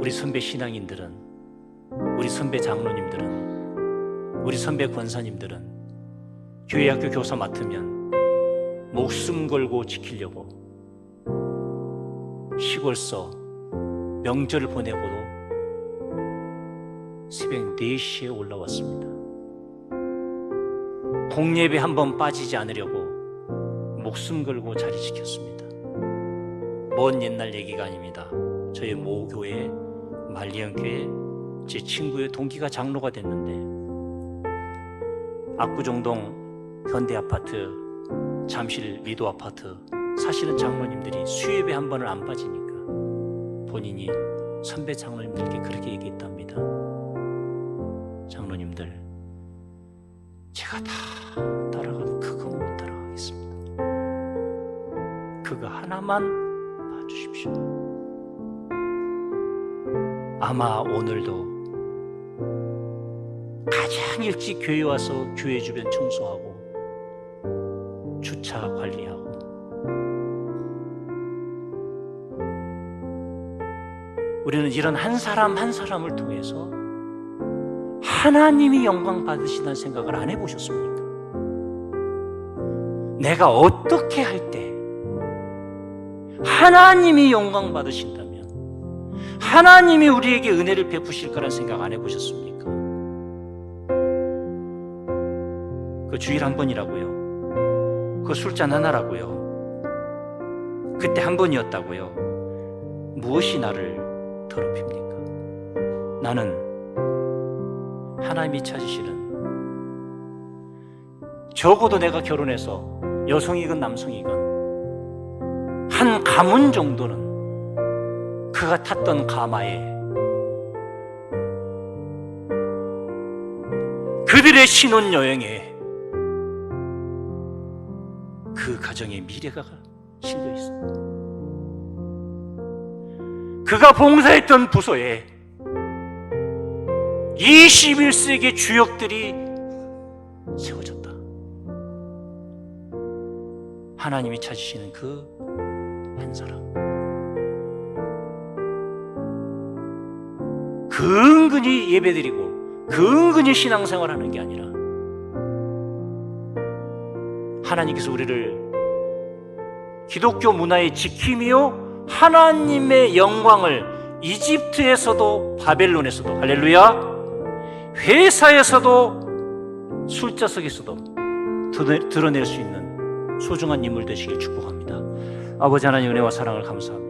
우리 선배 신앙인들은 우리 선배 장로님들은 우리 선배 권사님들은 교회 학교 교사 맡으면 목숨 걸고 지키려고 시골서 명절을 보내고도 새벽 4시에 올라왔습니다. 공예배 한 번 빠지지 않으려고 목숨 걸고 자리 지켰습니다. 먼 옛날 얘기가 아닙니다. 저희 모교회 말리언교회 제 친구의 동기가 장로가 됐는데 압구정동 현대 아파트 잠실 리도 아파트 사실은 장로님들이 수예배 한 번을 안 빠지니까 본인이 선배 장로님들께 그렇게 얘기했답니다. 장로님들 제가 다 따라가도 그거 못 따라가겠습니다. 그거 하나만 봐주십시오. 아마 오늘도 가장 일찍 교회 와서 교회 주변 청소하고 주차 관리하고 우리는 이런 한 사람 한 사람을 통해서 하나님이 영광 받으신다는 생각을 안 해보셨습니까? 내가 어떻게 할 때 하나님이 영광 받으신다면 하나님이 우리에게 은혜를 베푸실 거란 생각 안 해보셨습니까? 그 주일 한 번이라고요. 그 술잔 하나라고요. 그때 한 번이었다고요. 무엇이 나를 더럽힙니까? 나는 하나님이 찾으시는 적어도 내가 결혼해서 여성이건 남성이건 한 가문 정도는 그가 탔던 가마에 그들의 신혼 여행에 그 가정의 미래가 실려 있어. 그가 봉사했던 부서에 21세기 주역들이 세워졌다. 하나님이 찾으시는 그 근근히 예배드리고 근근히 신앙생활 하는 게 아니라 하나님께서 우리를 기독교 문화의 지킴이요 하나님의 영광을 이집트에서도 바벨론에서도 할렐루야 회사에서도 술자석에서도 드러낼 수 있는 소중한 인물 되시길 축복합니다. 아버지 하나님 은혜와 사랑을 감사합니다.